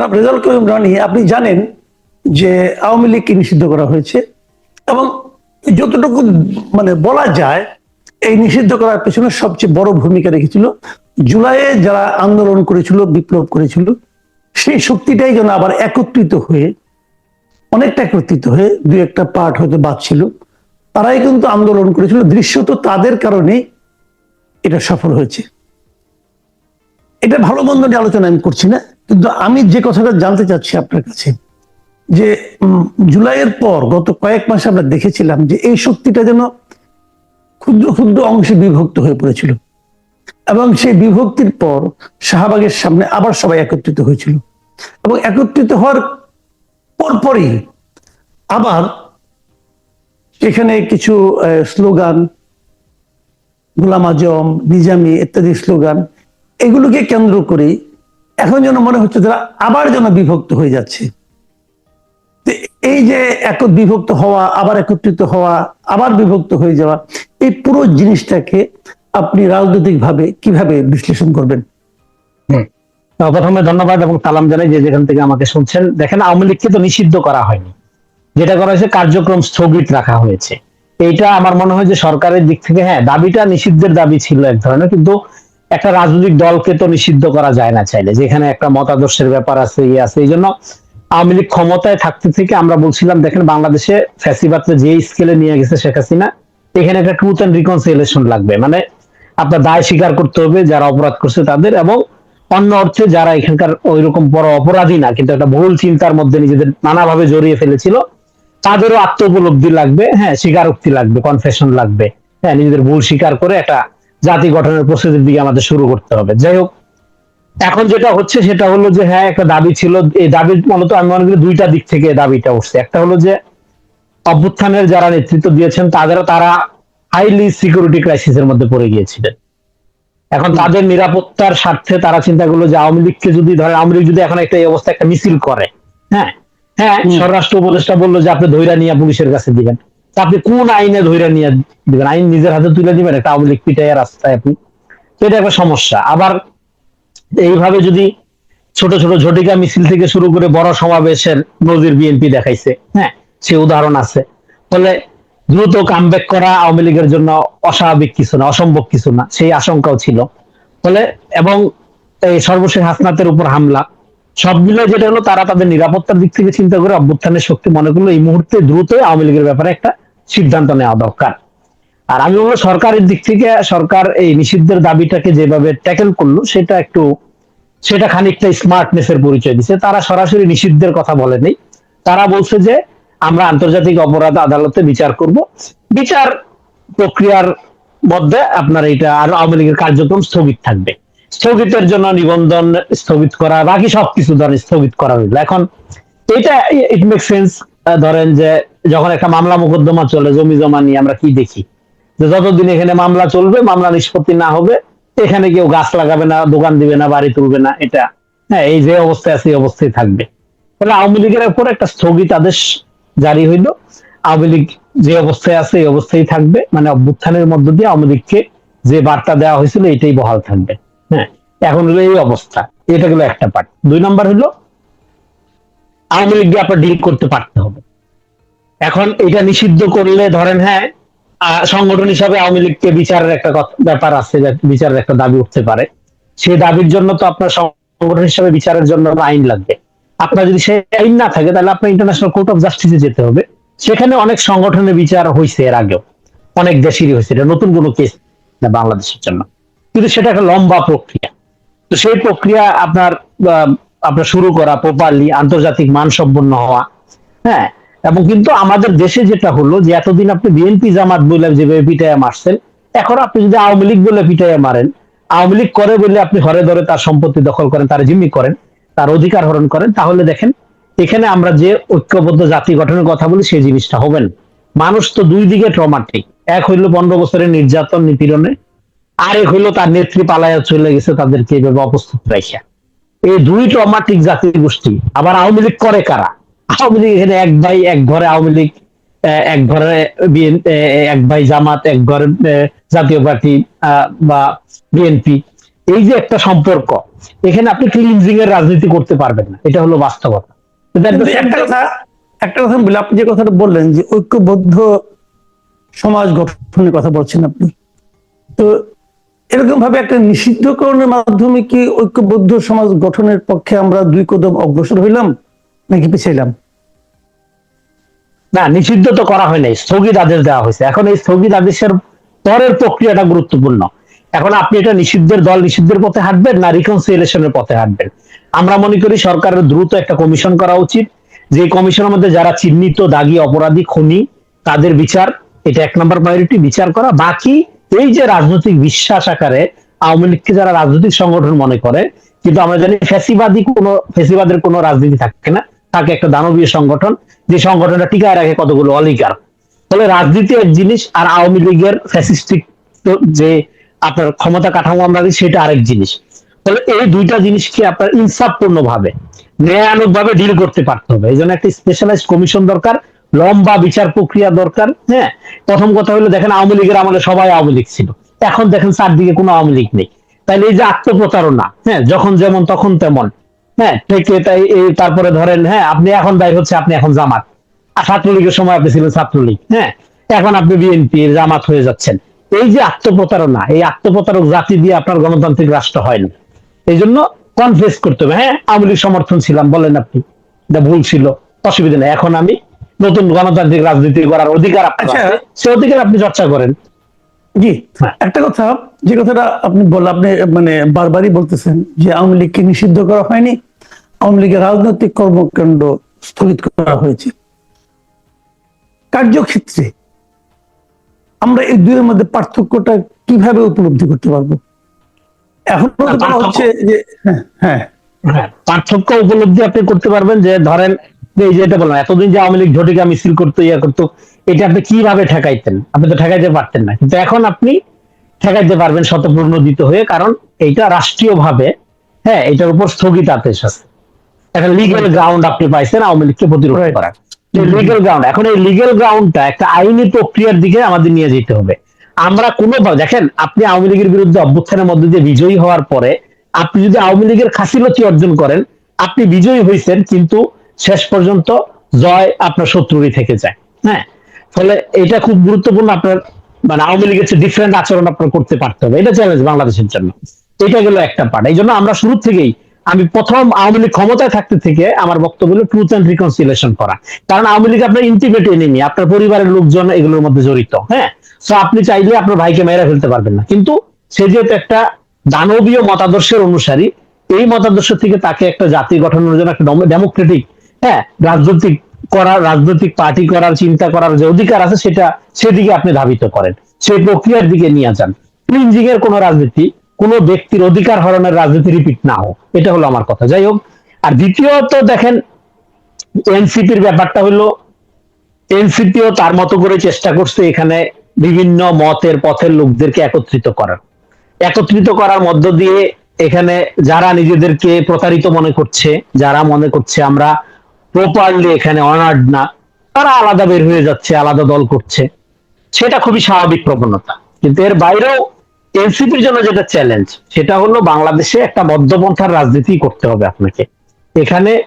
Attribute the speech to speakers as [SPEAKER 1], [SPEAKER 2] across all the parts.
[SPEAKER 1] জনাব রেজাল করিম রানী আপনি জানেন যে আওয়ামী লীগকে নিষিদ্ধ করা হয়েছে এবং যতটুকু মানে বলা যায়, এই নিষিদ্ধ করার পেছনে সবচেয়ে বড় ভূমিকা রেখেছিল। জুলাইয়ে যারা আন্দোলন করেছিল, বিপ্লব করেছিল, সেই শক্তিটাই যেন আবার একত্রিত হয়ে, অনেকটা একত্রিত হয়ে দু একটা পার্ট হয়তো বাদ ছিল। তারাই কিন্তু আন্দোলন করেছিল। দৃশ্যত তাদের কারণে এটা সফল হয়েছে। এটা ভালো মন্দ নিয়ে আলোচনা আমি করছি না। কিন্তু আমি যে কথাটা জানতে চাচ্ছি আপনার কাছে, যে জুলাইয়ের পর গত কয়েক মাসে আমরা দেখেছিলাম যে এই শক্তিটা যেন ক্ষুদ্র ক্ষুদ্র অংশে বিভক্ত হয়ে পড়েছিল এবং সেই বিভক্তির পর শাহবাগের সামনে আবার সবাই একত্রিত হয়েছিল এবং একত্রিত হওয়ার পরপরই আবার এখানে কিছু স্লোগান, গোলাম আজম, নিজামি ইত্যাদি স্লোগান, এগুলোকে কেন্দ্র করে এখন যেন মনে হচ্ছে তারা আবার যেন বিভক্ত হয়ে যাচ্ছে। এই যে এক বিভক্ত হওয়া, আবার একত্রিত হওয়া, আবার বিভক্ত হয়ে যাওয়া, এই পুরো জিনিসটাকে আপনি রাজনৈতিকভাবে কীভাবে বিশ্লেষণ করবেন?
[SPEAKER 2] প্রথমে ধন্যবাদ এবং সালাম জানাই যে যেখান থেকে আমাকে শুনছেন। দেখেন, আওয়ামী লীগকে তো নিষিদ্ধ করা হয়নি। যেটা করা হয়েছে, কার্যক্রম স্থগিত রাখা হয়েছে। এইটা আমার মনে হয় যে সরকারের দিক থেকে হ্যাঁ দাবিটা নিষিদ্ধের দাবি ছিল এক ধরনের, কিন্তু একটা রাজনৈতিক দলকে তো নিষিদ্ধ করা যায় না চাইলে। যেখানে একটা মতাদর্শের ব্যাপার আছে ইয়ে আছে এই জন্য আওয়ামী লীগ ক্ষমতায় থাকতে থেকে আমরা বলছিলাম, দেখেন বাংলাদেশে ফ্যাসিবাদকে যে স্কেলে নিয়ে গেছে শেখ হাসিনা, এখানে একটা ট্রুথ অ্যান্ড রিকনসিলেশন লাগবে। মানে আপনার দায় স্বীকার করতে হবে যারা অপরাধ করছে তাদের এবং অন্য অর্থে যারা এখানকার ওই রকম বড় অপরাধী না, কিন্তু একটা ভুল চিন্তার মধ্যে নিজেদের নানাভাবে জড়িয়ে ফেলেছিল, তাদেরও আত্ম উপলব্ধি লাগবে হ্যাঁ স্বীকারোক্তি লাগবে কনফেশন লাগবে হ্যাঁ নিজেদের ভুল স্বীকার করে একটা জাতি গঠনের প্রস্তুতির দিকে আমাদের শুরু করতে হবে। যাই হোক এখন যেটা হচ্ছে সেটা হলো যে হ্যাঁ একটা দাবি ছিল। এই দাবি মূলত আমি মনে করি দুইটা দিক থেকে দাবিটা উঠছে। একটা হলো যে অভ্যুত্থানের যারা নেতৃত্ব দিয়েছেন তাদের তারা হাইলি সিকিউরিটি ক্রাইসিসের মধ্যে পড়ে গিয়েছিলেন। এখন তাদের নিরাপত্তার স্বার্থে তারা চিন্তা করল যে আওয়ামী লীগকে যদি ধরে আওয়ামী লীগ যদি এখন একটা এই অবস্থা একটা মিছিল করে হ্যাঁ হ্যাঁ স্বরাষ্ট্র উপদেষ্টা বলল যে আপনি ধৈর্য নিয়ে পুলিশের কাছে দিবেন। আপনি কোন আইনে ধৈর্য নিয়ে দিবেন? আইন নিজের হাতে তুলে দিবেন, একটা আওয়ামী লীগ পিটাইয়া রাস্তায় আপনি। তো এটা একটা সমস্যা। আবার এইভাবে যদি ছোট ছোট ঝটিকা মিছিল থেকে শুরু করে বড় সমাবেশের নজির বিএনপি দেখাইছে হ্যাঁ সে উদাহরণ আছে। ফলে দ্রুত কামব্যাক করা আওয়ামী লীগের জন্য অস্বাভাবিক কিছু না, অসম্ভব কিছু না, সেই আশঙ্কাও ছিল। ফলে এবং এই সর্বশেষ হাসনাতের উপর হামলা সব মিলে যেটা হলো, তারা তাদের নিরাপত্তার দিক থেকে চিন্তা করে অভ্যুত্থানের শক্তি মনে করল, এই মুহূর্তে দ্রুত আওয়ামী লীগের ব্যাপারে একটা সিদ্ধান্ত নেওয়া দরকার। আর আমি বলব, সরকারের দিক থেকে সরকার এই নিষিদ্ধের দাবিটাকে যেভাবে ট্যাকেল করল, সেটা একটু, সেটা খানিকটা স্মার্টনেস এর পরিচয় দিচ্ছে তারা সরাসরি নিষিদ্ধের কথা বলেনি। তারা বলছে যে, আমরা আন্তর্জাতিক অপরাধ আদালতে বিচার করব। বিচার প্রক্রিয়ার মধ্যে আপনার এটা আর আওয়ামী লীগের কার্যক্রম স্থগিত থাকবে। স্থগিতের জন্য নিবন্ধন স্থগিত করা, বাকি সবকিছু ধরেন স্থগিত করা হইল। এখন এটা ইট মেক সেন্স ধরেন যে যখন একটা মামলা মোকদ্দমা চলে, জমি জমা নিয়ে আমরা কি দেখি? যে যতদিন এখানে মামলা চলবে, মামলা নিষ্পত্তি না হবে, এখানে কেউ গাছ লাগাবে না, দোকান দিবে না, বাড়ি তুলবে না, এটা হ্যাঁ এই যে অবস্থায় আছে, এই অবস্থায় থাকবে। ফলে আওয়ামী লীগের উপর একটা স্থগিত আদেশ জারি হইল। আওয়ামী লীগ যে অবস্থায় আছে, এই অবস্থায় থাকবে। মানে অভ্যুত্থানের মধ্য দিয়ে আওয়ামী লীগকে যে বার্তা দেওয়া হয়েছিল, এটাই বহাল থাকবে। হ্যাঁ এখন হলো এই অবস্থা। এটা গেলো একটা পার্ট দুই নম্বর হলো, আওয়ামী লীগকে আপনার ডিল করতে পারতে হবে। এখন এটা নিষিদ্ধ করলে ধরেন হ্যাঁ সংগঠন হিসাবে আওয়ামী লীগকে বিচারের একটা ব্যাপার আছে বিচারের একটা দাবি উঠতে পারে। সেই দাবির জন্য তো আপনার সংগঠন হিসাবে বিচারের জন্য আইন লাগবে। আপনার যদি সেই আইন না থাকে, তাহলে আপনার ইন্টারন্যাশনাল কোর্ট অফ জাস্টিসে যেতে হবে। সেখানে অনেক সংগঠনের বিচার হয়েছে এর আগেও। অনেক দেশেরই হয়েছে এটা নতুন কোনো কেস না বাংলাদেশের জন্য। কিন্তু সেটা একটা লম্বা প্রক্রিয়া। তো সেই প্রক্রিয়া আপনার আপনার শুরু করা প্রপারলি আন্তর্জাতিক মানসম্পন্ন হওয়া হ্যাঁ? এবং কিন্তু আমাদের দেশে যেটা হলো যে এতদিন আপনি বিএনপি জামাত বলে যেভাবে পিটাইয়া মারছেন এখন আপনি যদি আওয়ামী লীগ বলে পিটাইয়া মারেন, আওয়ামী লীগ করে বলে আপনি ঘরে ধরে তার সম্পত্তি দখল করেন, তার জিম্মি করেন, তার অধিকার হরণ করেন, তাহলে দেখেন, এখানে আমরা যে ঐক্যবদ্ধ জাতি গঠনের কথা বলি, সেই জিনিসটা হবেন মানুষ তো দুই দিকে ট্রমাটিক এক হইল পনেরো বছরের নির্যাতন নিপীড়নে আরেক হইল তার নেত্রী পালায়া চলে গেছে, তাদেরকে এইভাবে অপ্রস্তুত রাখিয়া এই দুই ট্রমাটিক জাতি গোষ্ঠী, আবার আওয়ামী লীগ করে কারা? আওয়ামী লীগ এখানে এক ভাই, এক ঘরে আওয়ামী লীগ এক ঘরে এক ভাই জামাত, এক ঘরে জাতীয় পার্টি বা বিএনপি। এই যে একটা সম্পর্ক, এখানে আপনি ক্লিনজিং এর রাজনীতি করতে পারবেন না, এটা হলো বাস্তবতা।
[SPEAKER 1] একটা কথা একটা কথা বলি, আপনি যে কথাটা বললেন যে ঐক্যবদ্ধ সমাজ গঠনের কথা বলছেন আপনি, তো এরকম ভাবে একটা নিষিদ্ধকরণের মাধ্যমে কি ঐক্যবদ্ধ সমাজ গঠনের পক্ষে আমরা দুই কদম অগ্রসর হইলাম নাকি পিছাইলাম?
[SPEAKER 2] না, নিষিদ্ধ তো করা হয় নাই, স্থগিত আদেশ দেওয়া হয়েছে। এখন এই স্থগিত আদেশের পরের প্রক্রিয়াটা গুরুত্বপূর্ণ। এখন আপনি এটা নিষিদ্ধের দল নিষিদ্ধের পথে হাঁটবেন না রিকনসিলেশনের পথে হাঁটবেন? আমরা মনে করি সরকারের দ্রুত একটা কমিশন করা উচিত। যে কমিশনের মধ্যে যারা চিহ্নিত, দাগি, অপরাধী, খুনি, তাদের বিচার, এটা এক নম্বর প্রায়োরিটি বিচার করা। বাকি এই যে রাজনৈতিক বিশ্বাস আকারে আওয়ামী লীগকে যারা রাজনৈতিক সংগঠন মনে করে, কিন্তু আমরা জানি ফ্যাসিবাদী কোনো, ফ্যাসিবাদের কোনো রাজনীতি থাকে না। থাকে একটা দানবীয় সংগঠন, যে সংগঠনটা টিকায় রাখে কতগুলো অলিগার। ফলে রাজনীতি এক জিনিস আর আওয়ামী লীগের ফ্যাসিস্টিক যে আপনার ক্ষমতা কাঠামো আমরা সেটা আরেক জিনিস। তাহলে এই দুইটা জিনিসকে আপনার ইনসাফপূর্ণ ভাবে ন্যায়ানুগ ভাবে ডিল করতে পারতে হবে। এই জন্য একটা স্পেশালাইজড কমিশন দরকার। লম্বা বিচার প্রক্রিয়া দরকার হ্যাঁ? প্রথম কথা হলো দেখেন আওয়ামী লীগের আমলে সবাই আওয়ামী লীগ ছিল। এখন দেখেন চারদিকে কোনো আওয়ামী লীগ নেই। তাইলে এই যে আত্মপ্রতারণা হ্যাঁ যখন যেমন তখন তেমন হ্যাঁ থেকে তাই তারপরে ধরেন হ্যাঁ আপনি এখন বাইর হচ্ছে, আপনি এখন জামাত। আর ছাত্রলীগের সময় আপনি ছিলেন ছাত্রলীগ হ্যাঁ? এখন আপনি বিএনপি জামাত হয়ে যাচ্ছেন। এই যে আত্মপ্রতারণা, এই আত্মপ্রতারক জাতি দিয়ে আপনার গণতান্ত্রিক রাষ্ট্র হয় না। এই জন্য কনফেস করতে হবে হ্যাঁ? আওয়ামী লীগ সমর্থন ছিলাম, বলেন আপনি। ভুল ছিল, অসুবিধা নেই। এখন আমি নতুন গণতান্ত্রিক রাজনীতি করার অধিকার আপনার
[SPEAKER 1] আচ্ছা।
[SPEAKER 2] সে অধিকার আপনি চর্চা করেন
[SPEAKER 1] জি। একটা কথা যে কথাটা আপনি বল আপনি মানে বারবারই বলতেছেন যে আওয়ামী লীগকে নিষিদ্ধ করা হয়নি আওয়ামী লীগের রাজনৈতিক কর্মকাণ্ড স্থগিত করা হয়েছে কার্যক্ষেত্রে আমরা এই দুইয়ের মধ্যে পার্থক্যটা কীভাবে উপলব্ধি করতে পারব এখন হচ্ছে যে হ্যাঁ হ্যাঁ
[SPEAKER 2] হ্যাঁ, পার্থক্য উপলব্ধি আপনি করতে পারবেন যে ধরেন এই যে এটা বললাম এতদিন যে আওয়ামী লীগ ঝটিকা মিছিল করতো ইয়া করতো এটা আপনি কীভাবে ঠেকাইতেন? আপনি তো ঠেকাইতে পারতেন না। কিন্তু এখন আপনি ঠেকাইতে পারবেন শতপূর্ণদিত হয়ে কারণ এইটা রাষ্ট্রীয় ভাবে হ্যাঁ এটার উপর আছে। একটা লিগেল গ্রাউন্ড আপনি পাইছেন আওয়ামী লীগকে প্রতিরোধ
[SPEAKER 1] Right.
[SPEAKER 2] করার। লিগেল গ্রাউন্ড এখন এই লিগেল গ্রাউন্ডটা একটা আইনি প্রক্রিয়ার দিকে আমাদের নিয়ে যেতে হবে। আমরা কোনো দেখেন আপনি আওয়ামী লীগের বিরুদ্ধে অভ্যুত্থানের মধ্যে দিয়ে বিজয়ী হওয়ার পরে আপনি যদি আওয়ামী লীগের খাসিলতি অর্জন করেন আপনি বিজয়ী হয়েছেন কিন্তু শেষ পর্যন্ত জয় আপনার শত্রুরই থেকে যায়। হ্যাঁ? ফলে এটা খুব গুরুত্বপূর্ণ আপনার মানে আওয়ামী লীগের ডিফারেন্ট আচরণ আপনার করতে পারতে হবে, এটা চ্যালেঞ্জ বাংলাদেশের জন্য। এটা গেল একটা পার্ট এই জন্য আমরা শুরু থেকেই, আমি প্রথম আওয়ামী লীগ ক্ষমতায় থাকতে থেকে আমার বক্তব্য হলো ট্রুথ অ্যান্ড রিকনসিলেশন করা। কারণ আওয়ামী লীগ আপনার ইন্টিমেট এনিমি আপনার পরিবারের লোকজন এগুলোর মধ্যে জড়িত হ্যাঁ? সো আপনি চাইলে আপনার ভাইকে মেরে ফেলতে পারবেন না। কিন্তু সে যেহেতু একটা দানবীয় মতাদর্শের অনুসারী, এই মতাদর্শ থেকে তাকে একটা জাতি গঠনের জন্য একটা ডেমোক্রেটিক হ্যাঁ রাজনৈতিক করার, রাজনৈতিক পার্টি করার, চিন্তা করার যে অধিকার আছে সেটা সেদিকে আপনি ধাবিত করেন। সেই প্রক্রিয়ার দিকে নিয়ে যান। ক্লিনজিং এর কোন রাজনীতি, কোন ব্যক্তির অধিকার হরণের রাজনীতি রিপিট না হোক। এটা হলো আমার কথা। যাই হোক, আর দ্বিতীয়ত দেখেন এনসিপির ব্যাপারটা হলো এনসিপিও তার মতো করে চেষ্টা করছে এখানে বিভিন্ন মতের, পথের লোকদেরকে একত্রিত করার। একত্রিত করার মধ্য দিয়ে এখানে যারা নিজেদেরকে প্রতারিত মনে করছে, যারা মনে করছে আমরা প্রপারলি এখানে অনার্ড না। তারা আলাদা বের হয়ে যাচ্ছে, আলাদা দল করছে। সেটা খুবই স্বাভাবিক প্রবণতা। কিন্তু এর বাইরেও এনসিপির জন্য যেটা চ্যালেঞ্জ সেটা হলো বাংলাদেশে একটা মধ্যপন্থার রাজনীতি করতে হবে আপনাকে। এখানে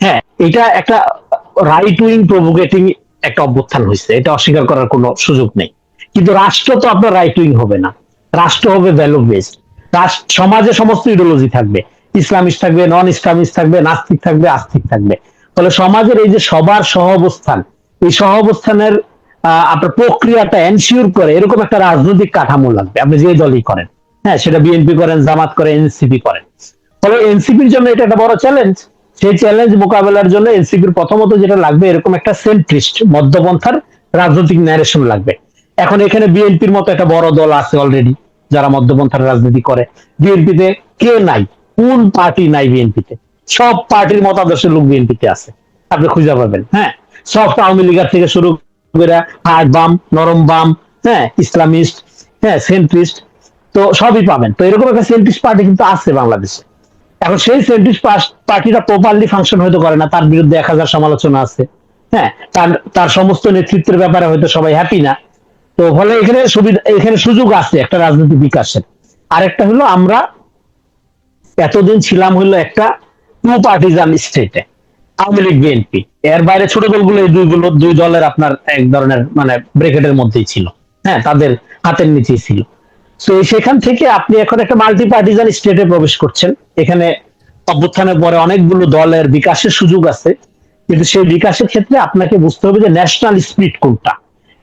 [SPEAKER 2] হ্যাঁ এটা একটা রাইট উইং প্রভোকেটিং একটা অভ্যুত্থান হয়েছে। এটা অস্বীকার করার কোনো সুযোগ নেই। কিন্তু রাষ্ট্র তো আপনার রাইট উইং হবে না। রাষ্ট্র হবে ভ্যালু বেসড রাষ্ট্র সমাজে সমস্ত ইডিওলজি থাকবে। ইসলামিস্ট থাকবে নন ইসলামিস্ট থাকবে, নাস্তিক থাকবে, আস্তিক থাকবে। ফলে সমাজের এই যে সবার সহ অবস্থান এই সহ অবস্থানের আপনার প্রক্রিয়াটা এনশিওর করে এরকম একটা রাজনৈতিক কাঠামো লাগবে। আপনি যে দলই করেন হ্যাঁ সেটা বিএনপি করেন, জামাত করেন এনসিপি করেন। ফলে এনসিপির জন্য এটা একটা বড় চ্যালেঞ্জ সেই চ্যালেঞ্জ মোকাবেলার জন্য এনসিপির প্রথমত যেটা লাগবে, এরকম একটা সেন্ট্রিস্ট মধ্যপন্থার রাজনৈতিক ন্যারেশন লাগবে। এখন এখানে বিএনপির মতো একটা বড় দল আছে অলরেডি যারা মধ্যপন্থার রাজনীতি করে। বিএনপিতে কে নাই? কোন পার্টি নাই বিএনপিতে সব পার্টির মতাদর্শের লোক বিএনপিতে আছে। আপনি খুঁজে পাবেন হ্যাঁ? সব আওয়ামী লীগের থেকে শুরু করে হার্ড বাম নরম বাম হ্যাঁ? ইসলামিস্ট হ্যাঁ? সেন্ট্রিস্ট তো সবই পাবেন। তো এরকম একটা সেন্ট্রিস্ট পার্টি কিন্তু আছে বাংলাদেশে। এখন সেই সেন্ট্রিস্ট পার্টিটা প্রপারলি ফাংশন হয়তো করে না, তার বিরুদ্ধে এক হাজার সমালোচনা আছে হ্যাঁ? তার তার সমস্ত নেতৃত্বের ব্যাপারে হয়তো সবাই হ্যাপি না। তো ফলে এখানে সুবিধা, এখানে সুযোগ আছে একটা রাজনৈতিক বিকাশের। আরেকটা হলো আমরা এতদিন ছিলাম হলো একটা টু পার্টিজান স্টেটে আওয়ামী লীগ বিএনপি এর বাইরে ছোট দলগুলো, এই দুইগুলো দুই দলের আপনার এক ধরনের মানে ব্রেকেটের মধ্যেই ছিল। হ্যাঁ তাদের হাতের নিচেই ছিল। তো সেখান থেকে আপনি এখন একটা মাল্টি পার্টিজান স্টেটে প্রবেশ করছেন। এখানে অভ্যুত্থানের পরে অনেকগুলো দলের বিকাশের সুযোগ আছে। কিন্তু সেই বিকাশের ক্ষেত্রে আপনাকে বুঝতে হবে যে ন্যাশনাল স্পিড কোনটা।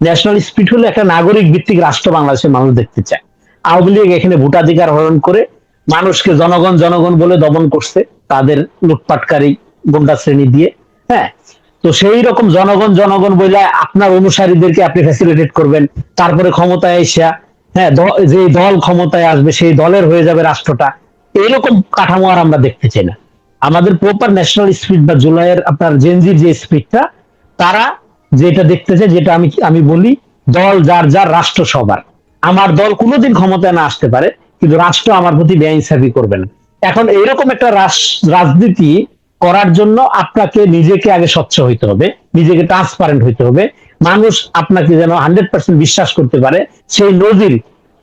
[SPEAKER 2] ন্যাশনাল স্পিড হলো একটা নাগরিক ভিত্তিক রাষ্ট্র বাংলাদেশের মানুষ দেখতে চায়। আওয়ামী লীগ এখানে ভোটাধিকার হরণ করে মানুষকে জনগণ জনগণ বলে দমন করছে। তাদের লুটপাটকারী গুন্ডা শ্রেণি দিয়ে হ্যাঁ? তো সেই রকম জনগণ জনগণ বলে আপনার অনুসারীদেরকে আপনি ফ্যাসিলিটেট করবেন। তারপরে ক্ষমতায় এসে হ্যাঁ যে দল ক্ষমতায় আসবে, সেই দলের হয়ে যাবে রাষ্ট্রটা। এরকম কাঠামো আর আমরা দেখতে চাই না। আমাদের প্রপার ন্যাশনাল স্পিড বা জুলাইয়ের আপনার জেনজির যে স্পিডটা তারা যেটা দেখতে চায়, যেটা আমি আমি বলি, দল যার যার, রাষ্ট্র সবার। আমার দল কোনোদিন ক্ষমতায় না আসতে পারে, কিন্তু রাষ্ট্র আমার প্রতি বেআইনসাফি করবে না। এখন এইরকম একটা রাজনীতি করার জন্য আপনাকে নিজেকে আগে স্বচ্ছ হইতে হবে নিজেকে ট্রান্সপারেন্ট হইতে হবে। মানুষ আপনাকে যেন হান্ড্রেড পার্সেন্ট বিশ্বাস করতে পারে সেই নজির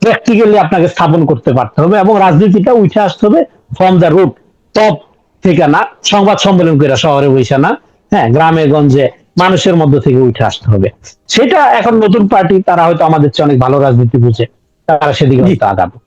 [SPEAKER 2] প্র্যাকটিক্যালি আপনাকে স্থাপন করতে পারতে হবে এবং রাজনীতিটা উঠে আসতে হবে ফ্রম দ্য রুট টপ থেকে না সংবাদ সম্মেলন করে শহরে বসে না হ্যাঁ গ্রামে গঞ্জে মানুষের মধ্য থেকে উঠে আসতে হবে। সেটা এখন নতুন পার্টি তারা হয়তো আমাদের চেয়ে অনেক ভালো রাজনীতি বুঝে তারা সেদিকে। হয়তো আগাবে।